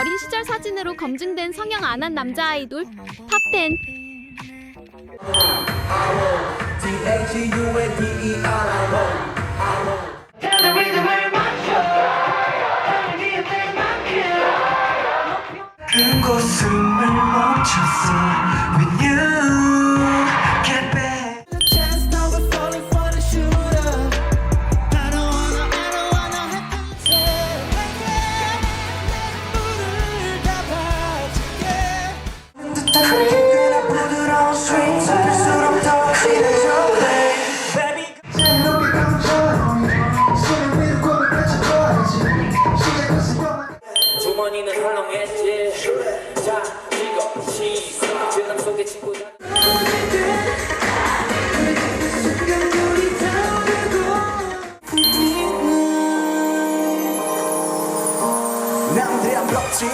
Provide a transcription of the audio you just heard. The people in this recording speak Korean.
어린 시절 사진으로 검증된 성형 안 한 남자 아이돌 탑10 그곳을 멈췄어. 어머니는 헐렁했지. 자 이거. 시작. 그 남속의 친구들. 남들이 안 부럽지